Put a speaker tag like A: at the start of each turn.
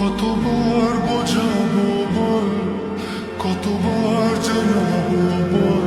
A: কতবার বোঝাবো বল কতবার জানাব বল।